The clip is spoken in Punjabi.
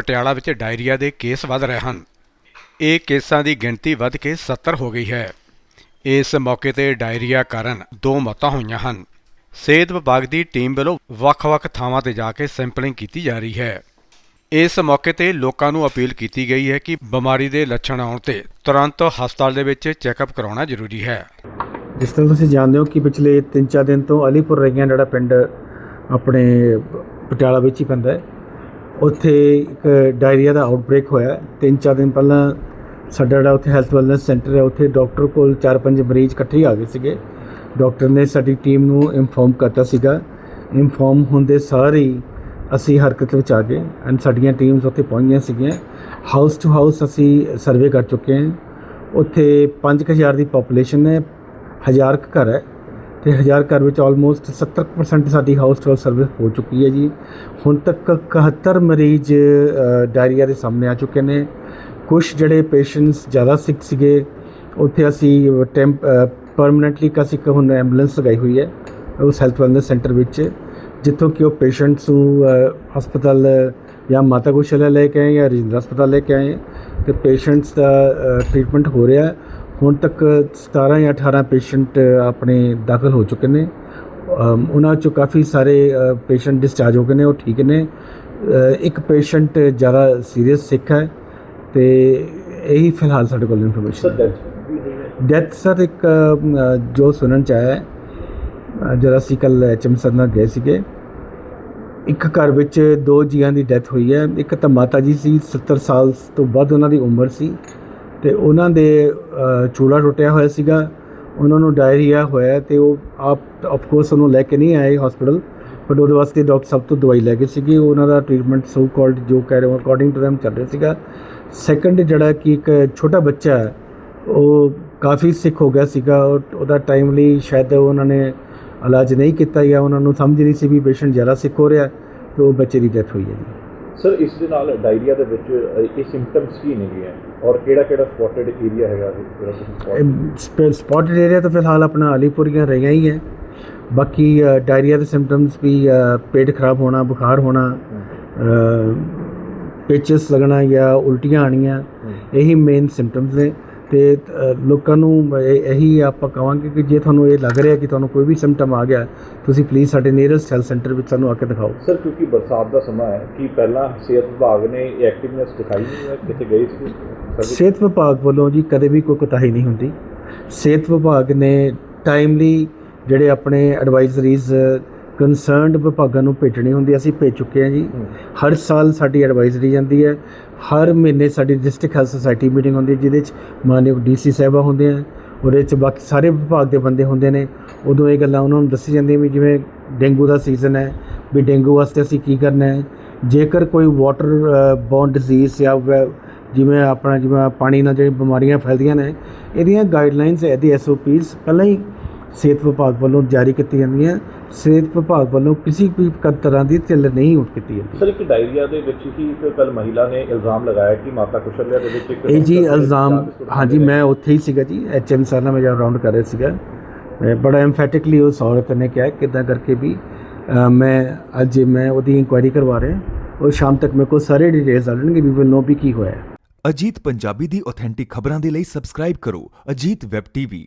ਪਟਿਆਲਾ ਵਿੱਚ ਡਾਇਰੀਆ ਦੇ ਕੇਸ ਵੱਧ ਰਹੇ ਹਨ। ਇਹ ਕੇਸਾਂ ਦੀ ਗਿਣਤੀ ਵੱਧ ਕੇ 70 ਹੋ ਗਈ ਹੈ। ਇਸ ਮੌਕੇ ਤੇ ਡਾਇਰੀਆ ਕਾਰਨ ਦੋ ਮੌਤਾਂ ਹੋਈਆਂ ਹਨ। ਸਿਹਤ ਵਿਭਾਗ ਦੀ ਟੀਮ ਵੱਲੋਂ ਵੱਖ-ਵੱਖ ਥਾਵਾਂ ਤੇ ਜਾ ਕੇ ਸੈਂਪਲਿੰਗ ਕੀਤੀ ਜਾ ਰਹੀ ਹੈ। ਇਸ ਮੌਕੇ ਤੇ ਲੋਕਾਂ ਨੂੰ ਅਪੀਲ ਕੀਤੀ ਗਈ ਹੈ ਕਿ ਬਿਮਾਰੀ ਦੇ ਲੱਛਣ ਆਉਣ ਤੇ ਤੁਰੰਤ ਹਸਪਤਾਲ ਦੇ ਵਿੱਚ ਚੈੱਕਅਪ ਕਰਾਉਣਾ ਜ਼ਰੂਰੀ ਹੈ। ਜਿਸ ਤਰ੍ਹਾਂ ਤੁਸੀਂ ਜਾਣਦੇ ਹੋ ਕਿ ਪਿਛਲੇ 3-4 ਦਿਨ ਤੋਂ ਅਲੀਪੁਰ ਰਈਆਂ ਜਿਹੜਾ ਪਿੰਡ ਆਪਣੇ ਪਟਿਆਲਾ ਵਿੱਚ ਹੀ ਪੈਂਦਾ ਹੈ। ਉੱਥੇ ਇੱਕ ਡਾਇਰੀਆ ਦਾ ਆਊਟਬ੍ਰੇਕ ਹੋਇਆ। ਤਿੰਨ ਚਾਰ ਦਿਨ ਪਹਿਲਾਂ ਸਾਡਾ ਜਿਹੜਾ ਉੱਥੇ ਹੈਲਥ ਵੈਲਨੈਸ ਸੈਂਟਰ ਹੈ, ਉੱਥੇ ਡਾਕਟਰ ਕੋਲ 4-5 ਮਰੀਜ਼ ਇਕੱਠੇ ਆ ਗਏ ਸੀਗੇ। ਡਾਕਟਰ ਨੇ ਸਾਡੀ ਟੀਮ ਨੂੰ ਇਨਫੋਰਮ ਕਰਤਾ ਸੀਗਾ। ਇਨਫੋਰਮ ਹੁੰਦੇ ਸਾਰ ਹੀ ਅਸੀਂ ਹਰਕਤ ਵਿੱਚ ਆ ਗਏ ਐਂਡ ਸਾਡੀਆਂ ਟੀਮਸ ਉੱਥੇ ਪਹੁੰਚੀਆਂ ਸੀਗੀਆਂ। ਹਾਊਸ ਟੂ ਹਾਊਸ ਅਸੀਂ ਸਰਵੇ ਕਰ ਚੁੱਕੇ ਹਾਂ। ਉੱਥੇ 5000 ਦੀ ਪੋਪੂਲੇਸ਼ਨ ਹੈ, ਹਜ਼ਾਰ ਕੁ ਘਰ ਹੈ। ਤੇ ਹਜ਼ਾਰ ਘਰ ਵਿੱਚ ਆਲਮੋਸਟ 70% ਸਾਡੀ ਹਾਊਸ ਟੂ ਸਰਵਿਸ ਹੋ ਚੁੱਕੀ ਹੈ ਜੀ। ਹੁਣ ਤੱਕ 71 ਮਰੀਜ਼ ਡਾਇਰੀਆ ਦੇ ਸਾਹਮਣੇ ਆ ਚੁੱਕੇ ਨੇ। ਕੁਝ ਜਿਹੜੇ ਪੇਸ਼ੈਂਟਸ ਜ਼ਿਆਦਾ ਸਿਕ ਸੀਗੇ, ਉੱਥੇ ਅਸੀਂ ਟੈਂਪ ਪਰਮਨੈਂਟਲੀ ਅਸੀਂ ਇੱਕ ਹੁਣ ਐਂਬੂਲੈਂਸ ਲਗਾਈ ਹੋਈ ਹੈ ਉਸ ਹੈਲਥ ਵੈਲਨੈਸ ਸੈਂਟਰ ਵਿੱਚ, ਜਿੱਥੋਂ ਕਿ ਉਹ ਪੇਸ਼ੈਂਟਸ ਨੂੰ ਹਸਪਤਾਲ ਜਾਂ ਮਾਤਾ ਗੋਸ਼ਾਲਾ ਲੈ ਕੇ ਆਏ ਜਾਂ ਰਜਿੰਦਰ ਹਸਪਤਾਲ ਲੈ ਕੇ ਆਏ। ਤੇ ਪੇਸ਼ੈਂਟਸ ਦਾ ਟ੍ਰੀਟਮੈਂਟ ਹੋ ਰਿਹਾ ਹੈ। ਹੁਣ ਤੱਕ 17 ਜਾਂ 18 ਪੇਸ਼ੈਂਟ ਆਪਣੇ ਦਾਖਲ ਹੋ ਚੁੱਕੇ ਨੇ। ਉਹਨਾਂ ਚੋਂ ਕਾਫੀ ਸਾਰੇ ਪੇਸ਼ੈਂਟ ਡਿਸਚਾਰਜ ਹੋ ਗਏ ਨੇ ਉਹ ਠੀਕ ਨੇ। ਇੱਕ ਪੇਸ਼ੈਂਟ ਜ਼ਿਆਦਾ ਸੀਰੀਅਸ ਸਿੱਖ ਹੈ ਤੇ ਇਹੀ ਫਿਲਹਾਲ ਸਾਡੇ ਕੋਲ ਇਨਫੋਰਮੇਸ਼ਨ ਡੈਥ ਸਰ ਇੱਕ ਜੋ ਸੁਣਨ ਚ ਆਇਆ ਹੈ ਅ, ਅਸੀਂ ਕੱਲ ਐਚਐਮ ਸਰ ਨਾਲ ਗਏ ਸੀਗੇ ਇੱਕ ਘਰ ਵਿੱਚ ਦੋ ਜੀਆਂ ਦੀ ਡੈਥ ਹੋਈ ਹੈ। ਇੱਕ ਤਾਂ ਮਾਤਾ ਜੀ ਸੀ 70 ਸਾਲ ਤੋਂ ਵੱਧ ਉਹਨਾਂ ਦੀ ਉਮਰ ਸੀ। ਤੇ ਉਹਨਾਂ ਦੇ ਚੂਲਾ ਟੁੱਟਿਆ ਹੋਇਆ ਸੀਗਾ। ਉਹਨਾਂ ਨੂੰ ਡਾਇਰੀਆ ਹੋਇਆ ਤੇ ਉਹ ਆਪ ਆਫ ਕੋਰਸ ਉਹਨੂੰ ਲੈ ਕੇ ਨਹੀਂ ਆਏ ਹਸਪੀਟਲ ਬਟ ਉਹਦੇ ਵਾਸਤੇ ਡਾਕਟਰ ਸਭ ਤੋਂ ਦਵਾਈ ਲੈ ਕੇ ਸੀਗੀ। ਉਹਨਾਂ ਦਾ ਟ੍ਰੀਟਮੈਂਟ ਸੋ ਕਾਲਡ ਜੋ ਕਹਿ ਰਹੇ ਹੋ ਅਕੋਰਡਿੰਗ ਟੂ them ਚੱਲ ਰਿਹਾ ਸੀਗਾ। ਸੈਕੰਡ ਜਿਹੜਾ ਕਿ ਇੱਕ ਛੋਟਾ ਬੱਚਾ ਹੈ, ਉਹ ਕਾਫੀ ਸਿੱਖ ਹੋ ਗਿਆ ਸੀਗਾ। ਉਹ- ਉਹਦਾ ਟਾਈਮਲੀ ਸ਼ਾਇਦ ਉਹਨਾਂ ਨੇ ਇਲਾਜ ਨਹੀਂ ਕੀਤਾ ਜਾਂ ਉਹਨਾਂ ਨੂੰ ਸਮਝ ਨਹੀਂ ਸੀ ਵੀ ਪੇਸ਼ੈਂਟ ਜ਼ਿਆਦਾ ਸਿੱਖ ਹੋ ਰਿਹਾ, ਤੇ ਉਹ ਬੱਚੇ ਦੀ ਡੈਥ ਹੋਈ ਹੈ ਜੀ। ਸਰ ਇਸ ਦੇ ਨਾਲ ਡਾਇਰੀਆ ਦੇ ਵਿੱਚ ਇਹ ਸਿੰਪਟਮਸ ਕੀ ਨੇਗੇ ਔਰ ਕਿਹੜਾ ਕਿਹੜਾ ਸਪੌਟਡ ਏਰੀਆ ਹੈਗਾ? ਇਹ ਜਿਹੜਾ ਸਪੌਟਡ ਏਰੀਆ ਤਾਂ ਫਿਲਹਾਲ ਆਪਣਾ ਅਲੀਪੁਰੀਆਂ ਰਹੀਆਂ ਹੀ ਹੈ। ਬਾਕੀ ਡਾਇਰੀਆ ਦੇ ਸਿੰਪਟਮਸ ਵੀ ਪੇਟ ਖਰਾਬ ਹੋਣਾ ਬੁਖਾਰ ਹੋਣਾ ਪੇਚਸ ਲੱਗਣਾ ਜਾਂ ਉਲਟੀਆਂ ਆਣੀਆਂ ਇਹੀ ਮੇਨ ਸਿੰਪਟਮਸ ਨੇ। ਤੇ ਲੋਕਾਂ ਨੂੰ ਇਹ- ਆਪਾਂ ਕਹਾਂਗੇ ਕਿ ਜੇ ਤੁਹਾਨੂੰ ਇਹ ਲੱਗ ਰਿਹਾ ਕਿ ਤੁਹਾਨੂੰ ਕੋਈ ਵੀ ਸਿੰਪਟਮ ਆ ਗਿਆ ਤੁਸੀਂ ਪਲੀਜ਼ ਸਾਡੇ ਨੀਅਰੈਸਟ ਹੈਲਥ ਸੈਂਟਰ ਵਿੱਚ ਸਾਨੂੰ ਆ ਕੇ ਦਿਖਾਓ ਸਰ ਕਿਉਂਕਿ ਬਰਸਾਤ ਦਾ ਸਮਾਂ ਹੈ ਕਿ ਪਹਿਲਾਂ ਸਿਹਤ ਵਿਭਾਗ ਨੇ ਇਹ ਐਕਟਿਵਨੈਸ ਦਿਖਾਈ ਨਹੀਂ ਹੈ ਕਿਤੇ ਗਏ ਸੀ? ਸਿਹਤ ਵਿਭਾਗ ਵੱਲੋਂ ਜੀ ਕਦੇ ਵੀ ਕੋਈ ਕੋਤਾਹੀ ਨਹੀਂ ਹੁੰਦੀ ਸਿਹਤ ਵਿਭਾਗ ਨੇ ਟਾਈਮਲੀ ਜਿਹੜੇ ਆਪਣੇ ਐਡਵਾਈਜ਼ਰੀਜ਼ ਕੰਸਰਨਡ ਵਿਭਾਗਾਂ ਨੂੰ ਭੇਜਣੀ ਹੁੰਦੀ ਅਸੀਂ ਭੇਜ ਚੁੱਕੇ ਹਾਂ ਜੀ। ਹਰ ਸਾਲ ਸਾਡੀ ਐਡਵਾਈਜ਼ਰੀ ਜਾਂਦੀ ਹੈ। ਹਰ ਮਹੀਨੇ ਸਾਡੀ ਡਿਸਟ੍ਰਿਕਟ ਹੈਲਥ ਸੁਸਾਇਟੀ ਮੀਟਿੰਗ ਹੁੰਦੀ ਹੈ ਜਿਹਦੇ ਚ ਮਾਨਯੋਗ ਡੀਸੀ ਸਾਹਿਬਾ ਹੁੰਦੇ ਆ ਉਹਦੇ ਚ ਬਾਕੀ ਸਾਰੇ ਵਿਭਾਗ ਦੇ ਬੰਦੇ ਹੁੰਦੇ ਨੇ। ਉਦੋਂ ਇਹ ਗੱਲਾਂ ਉਹਨਾਂ ਨੂੰ ਦੱਸੀ ਜਾਂਦੀਆਂ ਵੀ ਜਿਵੇਂ ਡੇਂਗੂ ਦਾ ਸੀਜ਼ਨ ਹੈ ਵੀ ਡੇਂਗੂ ਵਾਸਤੇ ਅਸੀਂ ਕੀ ਕਰਨਾ ਹੈ। ਜੇਕਰ ਕੋਈ ਵਾਟਰ ਬੌਰਨ ਡਿਜ਼ੀਜ਼ ਜਾਂ ਵੈ- ਜਿਵੇਂ ਆਪਣਾ ਜਿਵੇਂ ਪਾਣੀ ਨਾਲ ਜਿਹੜੀ ਬਿਮਾਰੀਆਂ ਫੈਲਦੀਆਂ ਨੇ ਇਹਦੀਆਂ ਗਾਈਡਲਾਈਨਸ ਇਹਦੀ ਐਸਓਪੀਸ ਪਹਿਲਾਂ ਹੀ ਸਿਹਤ ਵਿਭਾਗ ਵੱਲੋਂ ਜਾਰੀ ਕੀਤੀ ਜਾਂਦੀਆਂ। ਸਿਹਤ ਵਿਭਾਗ ਵੱਲੋਂ ਕਿਸੇ ਵੀ ਤਰ੍ਹਾਂ ਦੀ ਢਿੱਲ ਨਹੀਂ ਉੱਠ ਕੀਤੀ ਜਾਂਦੀ। ਸਰ ਇੱਕ ਡਾਇਰੀਆ ਦੇ ਵਿੱਚ ਹੀ ਇੱਕ ਕੱਲ ਮਹਿਲਾ ਨੇ ਇਲਜ਼ਾਮ ਲਗਾਇਆ ਕਿ ਮਾਤਾ ਕੁਸ਼ਲਿਆ ਦੇ ਵਿੱਚ ਇੱਕ ਇਹ ਜੀ ਇਲਜ਼ਾਮ ਹਾਂਜੀ। ਮੈਂ ਉੱਥੇ ਹੀ ਸੀਗਾ ਜੀ। ਐਚਐਮ ਸਰ ਨਾਲ ਮੈਂ ਜਦ ਰਾਉਂਡ ਕਰ ਰਿਹਾ ਸੀਗਾ। ਮੈਂ ਬੜਾ ਐਮਫੈਟਿਕਲੀ ਉਸ ਔਰਤ ਨੇ ਕਿਹਾ ਕਿਦਾਂ ਕਰਕੇ ਵੀ ਮੈਂ ਅੱਜ ਮੈਂ ਉਹਦੀ ਇਨਕੁਆਇਰੀ ਕਰਵਾ ਰਿਹਾ। ਔਰ ਸ਼ਾਮ ਤੱਕ ਮੇਰੇ ਕੋਲ ਸਾਰੇ ਡਿਟੇਲਸ ਆ ਜਾਣਗੇ ਵੀ ਵਿਲ ਨੋ ਵੀ ਕੀ ਹੋਇਆ। ਅਜੀਤ ਪੰਜਾਬੀ ਦੀ ਆਥੈਂਟਿਕ ਖਬਰਾਂ ਦੇ ਲਈ ਸਬਸਕ੍ਰਾਈਬ ਕਰੋ। Ajit web TV